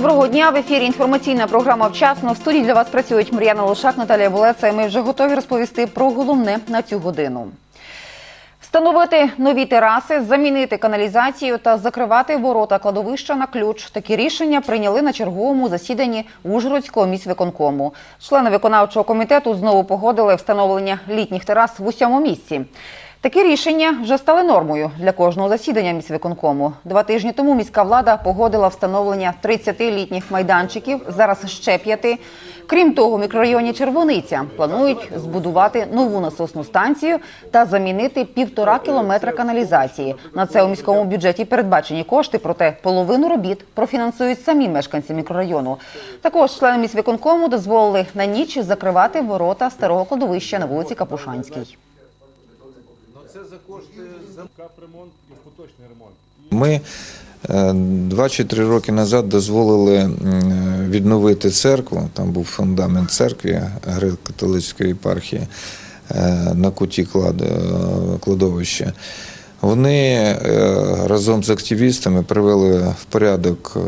Доброго дня в ефірі. Інформаційна програма вчасно. В студії для вас працюють Мар'яна Лошак, Наталія Булеца. І ми вже готові розповісти про головне на цю годину. Встановити нові тераси, замінити каналізацію та закривати ворота кладовища на ключ. Такі рішення прийняли на черговому засіданні Ужгородського міськвиконкому. Члени виконавчого комітету знову погодили встановлення літніх терас в усьому місці. Такі рішення вже стали нормою для кожного засідання міськвиконкому. Два тижні тому міська влада погодила встановлення 30 літніх майданчиків, зараз ще п'яти. Крім того, в мікрорайоні Червониця планують збудувати нову насосну станцію та замінити півтора кілометра каналізації. На це у міському бюджеті передбачені кошти, проте половину робіт профінансують самі мешканці мікрорайону. Також члени міськвиконкому дозволили на ніч закривати ворота старого кладовища на вулиці Капушанській. За кошти за капремонт і поточний ремонт. Ми е, два чи три роки назад дозволили відновити церкву. Там був фундамент церкви греко-католицької єпархії е, на куті клад- е, кладовища. Вони е, разом з активістами привели в порядок е,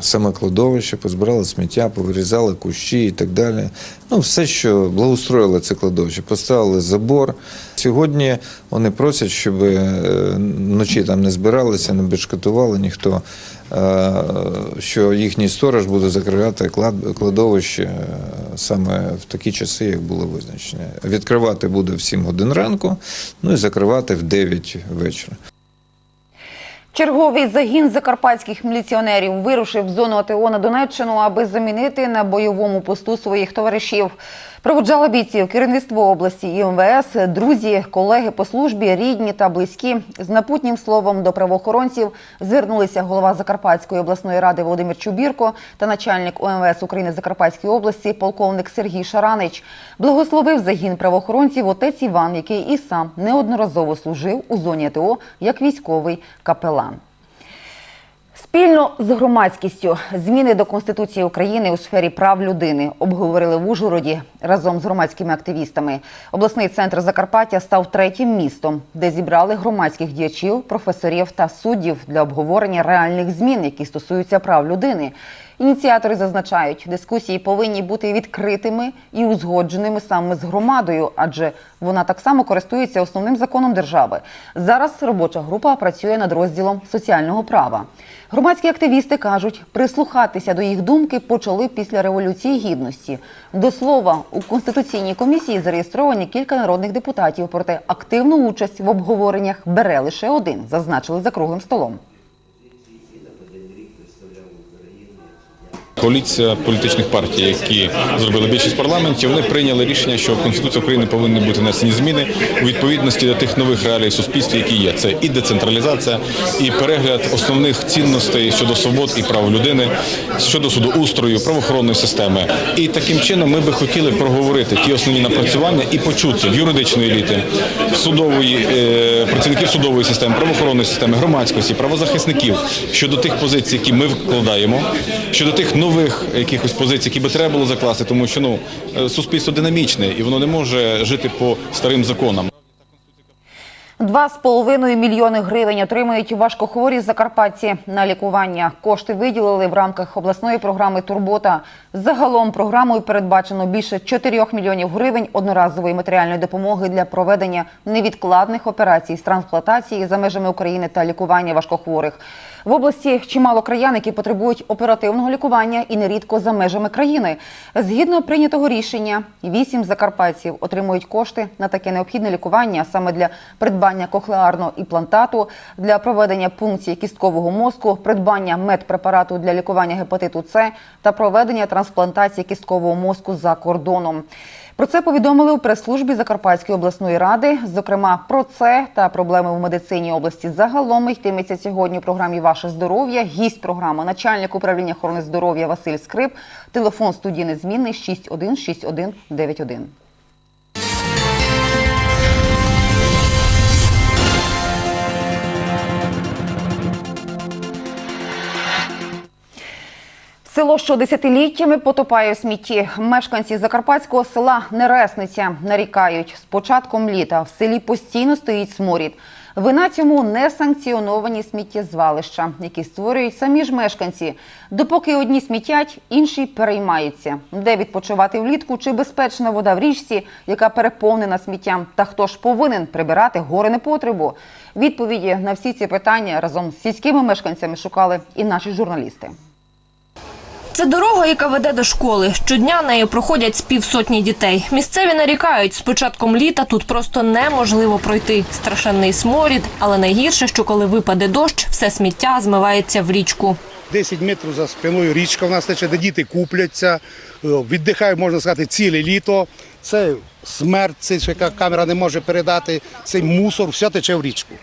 саме кладовище, позбирали сміття, повирізали кущі і так далі. Ну, все, що благоустроїли це кладовище, поставили забор. Сьогодні вони просять, щоб е, вночі там не збиралися, не бешкетували ніхто, е, що їхній сторож буде закривати кладовище е, саме в такі часи, як було визначено. Відкривати буде в 7 годин ранку, ну і закривати в 9 вечора. Черговий загін закарпатських міліціонерів вирушив в зону АТО на Донеччину, аби замінити на бойовому посту своїх товаришів. Проводжали бійців керівництво області і МВС, друзі, колеги по службі, рідні та близькі. З напутнім словом до правоохоронців звернулися голова Закарпатської обласної ради Володимир Чубірко та начальник УМВС України Закарпатської області полковник Сергій Шаранич. Благословив загін правоохоронців отець Іван, який і сам неодноразово служив у зоні АТО як військовий капелан. Спільно з громадськістю зміни до Конституції України у сфері прав людини обговорили в Ужгороді разом з громадськими активістами. Обласний центр Закарпаття став третім містом, де зібрали громадських діячів, професорів та суддів для обговорення реальних змін, які стосуються прав людини. Ініціатори зазначають, дискусії повинні бути відкритими і узгодженими саме з громадою, адже вона так само користується основним законом держави. Зараз робоча група працює над розділом соціального права. Громадські активісти кажуть, прислухатися до їх думки почали після революції гідності. До слова, у конституційній комісії зареєстровані кілька народних депутатів, проте активну участь в обговореннях бере лише один, зазначили за круглим столом. Коаліція політичних партій, які зробили більшість в парламенті, вони прийняли рішення, що в Конституцію України повинні бути внесені зміни у відповідності до тих нових реалій в суспільстві, які є. Це і децентралізація, і перегляд основних цінностей щодо свобод і прав людини, щодо судоустрою, правоохоронної системи. І таким чином ми би хотіли проговорити ті основні напрацювання і почути юридичної еліти, судової е, працівників судової системи, правоохоронної системи, громадськості, правозахисників щодо тих позицій, які ми вкладаємо, щодо тих нових якихось позицій, які би треба було закласти, тому що ну е, суспільство динамічне і воно не може жити по старим законам. Два з половиною мільйони гривень отримують важкохворі закарпатці на лікування. Кошти виділили в рамках обласної програми Турбота. Загалом програмою передбачено більше 4 мільйонів гривень одноразової матеріальної допомоги для проведення невідкладних операцій з трансплантації за межами України та лікування важкохворих. В області чимало краян, які потребують оперативного лікування і нерідко за межами країни. Згідно прийнятого рішення, вісім закарпатців отримують кошти на таке необхідне лікування саме для придбання кохлеарного імплантату, для проведення пункції кісткового мозку, придбання медпрепарату для лікування гепатиту С та проведення трансплантації кісткового мозку за кордоном. Про це повідомили у прес-службі Закарпатської обласної ради. Зокрема, про це та проблеми в медицині області загалом йтиметься сьогодні у програмі Ваше здоров'я. Гість програми начальник управління охорони здоров'я Василь Скрип. Телефон студії незмінний 616191. Село, що десятиліттями потопає у смітті. Мешканці закарпатського села Нересниця нарікають, з початком літа в селі постійно стоїть сморід. Вина цьому несанкціоновані сміттєзвалища, які створюють самі ж мешканці. Допоки одні смітять, інші переймаються. Де відпочивати влітку чи безпечна вода в річці, яка переповнена сміттям, та хто ж повинен прибирати гори непотребу? Відповіді на всі ці питання разом з сільськими мешканцями шукали і наші журналісти. Це дорога, яка веде до школи. Щодня нею проходять з півсотні дітей. Місцеві нарікають, з початком літа тут просто неможливо пройти. Страшенний сморід, але найгірше, що коли випаде дощ, все сміття змивається в річку. 10 метрів за спиною річка в нас тече, де діти купляться, е, віддихають, можна сказати, ціле літо. Це смерть, це яка камера не може передати, цей мусор, все тече в річку.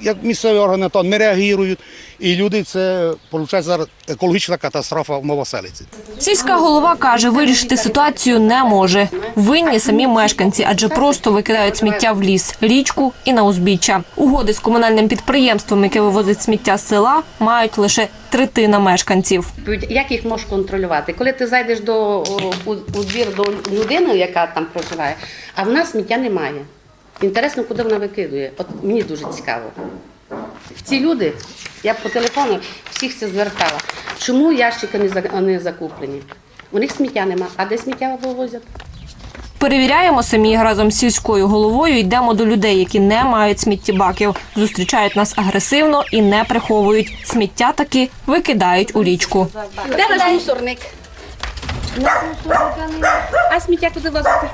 Як місцеві органи то не реагують, і люди це виходить зараз екологічна катастрофа в Новоселиці. Сільська голова каже, вирішити ситуацію не може. Винні самі мешканці, адже просто викидають сміття в ліс, річку і на узбіччя. Угоди з комунальним підприємством, яке вивозить сміття з села, мають лише третина мешканців. Як їх можеш контролювати? Коли ти зайдеш до у, у двір до людини, яка там проживає, а в нас сміття немає. Інтересно, куди вона викидує. От мені дуже цікаво. Ці люди, я по телефону всіх це звертала. Чому ящики не за- не закуплені? У них сміття нема. А де сміття вивозять? Перевіряємо самі разом з сільською головою. Йдемо до людей, які не мають сміттєбаків. Зустрічають нас агресивно і не приховують. Сміття таки викидають у річку. Де ваш мусорник? А сміття куди возити?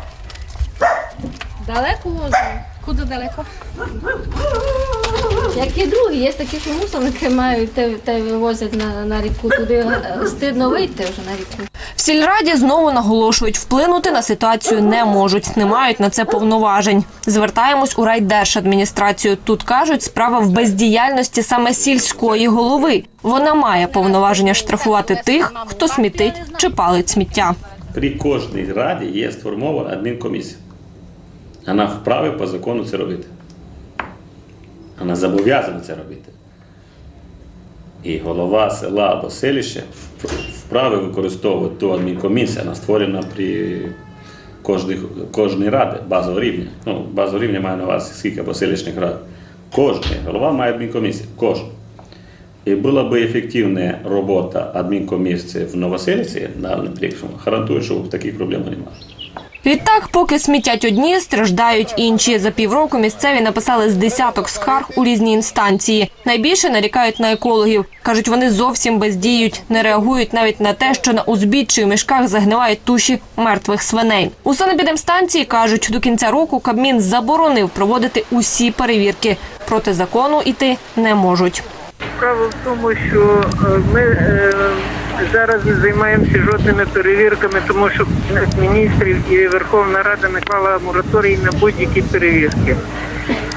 Далеко возимо. Куди далеко? Як і другі, є такі, що мусорники мають, те, те вивозять на, на ріку. Туди е, стидно вийти вже на ріку. В сільраді знову наголошують, вплинути на ситуацію не можуть, не мають на це повноважень. Звертаємось у райдержадміністрацію. Тут кажуть, справа в бездіяльності саме сільської голови. Вона має повноваження штрафувати тих, хто смітить чи палить сміття. При кожній раді є сформована адмінкомісія. Вона вправі по закону це робити. Вона зобов'язана це робити. І голова села або селища вп- вправі використовувати ту адмінкомісію, вона створена при кожній, раді базового рівня. Ну, базового рівня має на увазі скільки або селищних рад. Кожний голова має адмінкомісію. Кожен. І була би ефективна робота адмінкомісії в Новоселиці, на наприклад, гарантую, що таких проблем немає. Відтак, поки смітять одні, страждають інші. За півроку місцеві написали з десяток скарг у різні інстанції. Найбільше нарікають на екологів. кажуть, вони зовсім бездіють, не реагують навіть на те, що на узбіччі і мішках загнивають туші мертвих свиней. У санепідемстанції кажуть, до кінця року Кабмін заборонив проводити усі перевірки. Проти закону іти не можуть. Справа в тому, що е, ми е, зараз не займаємося жодними перевірками, тому що Кабінет міністрів і Верховна Рада наклала мораторій на будь-які перевірки.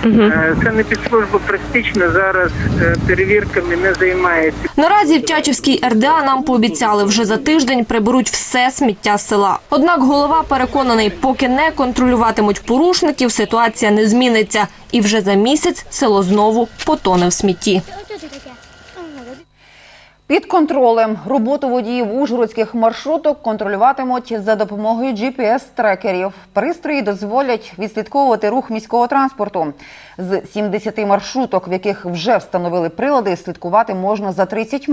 Е, Це не підслужба практично зараз е, перевірками не займається. Наразі в Тячівській РДА нам пообіцяли, вже за тиждень приберуть все сміття з села. Однак голова переконаний, поки не контролюватимуть порушників, ситуація не зміниться. І вже за місяць село знову потоне в смітті. Під контролем роботу водіїв ужгородських маршруток контролюватимуть за допомогою GPS-трекерів. Пристрої дозволять відслідковувати рух міського транспорту. З 70 маршруток, в яких вже встановили прилади, слідкувати можна за 30.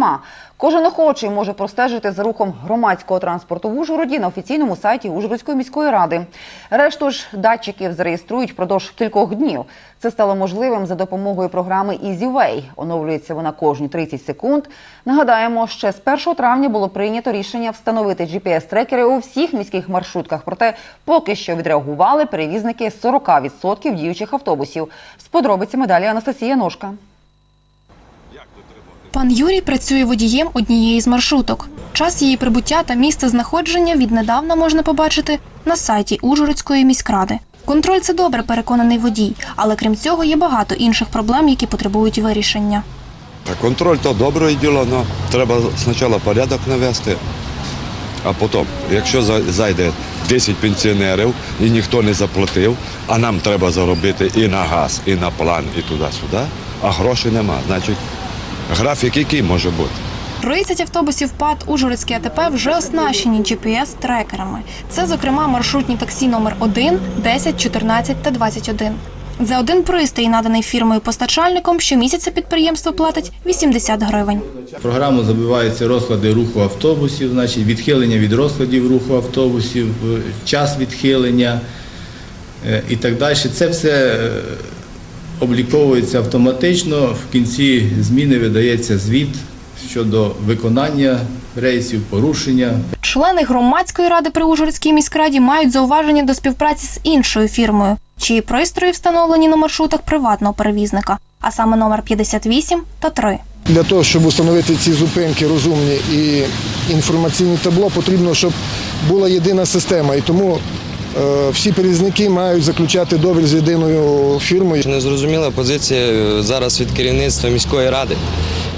Кожен охочий може простежити за рухом громадського транспорту в Ужгороді на офіційному сайті Ужгородської міської ради. Решту ж датчиків зареєструють впродовж кількох днів. Це стало можливим за допомогою програми EasyWay. Оновлюється вона кожні 30 секунд. Нагадаємо, ще з 1 травня було прийнято рішення встановити GPS-трекери у всіх міських маршрутках. Проте поки що відреагували перевізники 40% діючих автобусів. З подробицями далі Анастасія Ножка. Пан Юрій працює водієм однієї з маршруток. Час її прибуття та місце знаходження віднедавна можна побачити на сайті Ужгородської міськради. Контроль це добре, переконаний водій, але крім цього є багато інших проблем, які потребують вирішення. Та контроль то добре діло, але треба спочатку порядок навести, а потім, якщо зайде 10 пенсіонерів і ніхто не заплатив, а нам треба заробити і на газ, і на план, і туди-сюди, а грошей нема. Значить, графік який може бути? 30 автобусів ПАД Ужгородський АТП вже оснащені GPS-трекерами. Це, зокрема, маршрутні таксі номер 1, 10, 14 та 21. За один пристрій, наданий фірмою-постачальником, щомісяця підприємство платить 80 гривень. Програму забиваються розклади руху автобусів, значить відхилення від розкладів руху автобусів, е, час відхилення е, і так далі. Це все е, обліковується автоматично. В кінці зміни видається звіт щодо виконання рейсів, порушення. Члени громадської ради при Ужгородській міськраді мають зауваження до співпраці з іншою фірмою, чиї пристрої встановлені на маршрутах приватного перевізника, а саме номер 58 та 3. Для того, щоб встановити ці зупинки розумні і інформаційні табло, потрібно, щоб була єдина система. І тому е, всі перевізники мають заключати договір з єдиною фірмою. Незрозуміла позиція е, зараз від керівництва міської ради,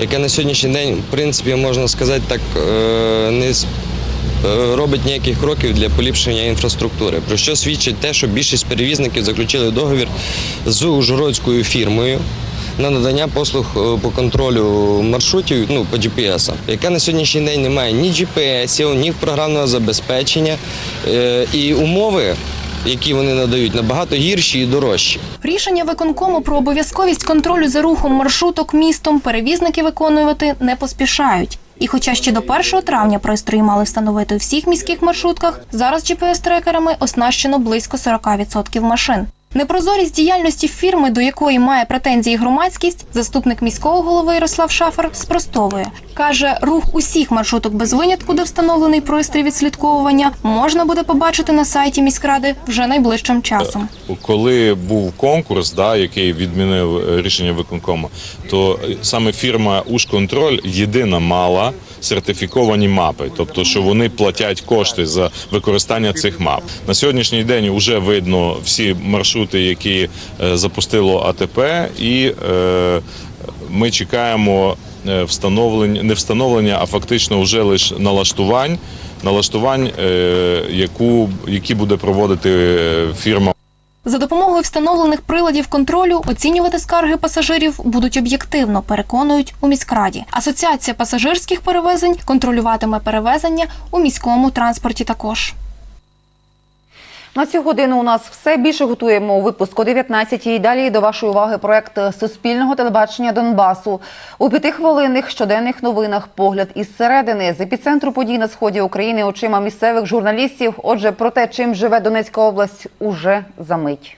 яке на сьогоднішній день, в принципі, можна сказати, так е, не е, робить ніяких кроків для поліпшення інфраструктури. Про що свідчить те, що більшість перевізників заключили договір з ужгородською фірмою. На надання послуг е, по контролю маршрутів ну, по GPS, яка на сьогоднішній день не має ні GPS, ні програмного забезпечення і умови, які вони надають, набагато гірші і дорожчі. Рішення виконкому про обов'язковість контролю за рухом маршруток містом перевізники виконувати не поспішають. І хоча ще до 1 травня пристрої мали встановити у всіх міських маршрутках, зараз GPS-трекерами оснащено близько 40% машин. Непрозорість діяльності фірми, до якої має претензії громадськість, заступник міського голови Ярослав Шафер спростовує. Каже, рух усіх маршруток без винятку, де встановлений пристрій відслідковування, можна буде побачити на сайті міськради вже найближчим часом. Коли був конкурс, да, який відмінив е, рішення виконкому, то е, саме фірма Ушконтроль єдина мала сертифіковані мапи, тобто що вони платять кошти за використання цих мап. На сьогоднішній день вже видно всі маршрути, які е, запустило АТП, і е, ми чекаємо е, встановлення, не встановлення, а фактично вже лише налаштувань, налаштувань, яку, які буде проводити фірма. За допомогою встановлених приладів контролю оцінювати скарги пасажирів будуть об'єктивно, переконують у міськраді. Асоціація пасажирських перевезень контролюватиме перевезення у міському транспорті також. На цю годину у нас все більше готуємо у випуску 19 і далі до вашої уваги проект Суспільного телебачення Донбасу. У п'ятихвилинних щоденних новинах погляд із середини з епіцентру подій на сході України очима місцевих журналістів. Отже, про те, чим живе Донецька область, уже за мить.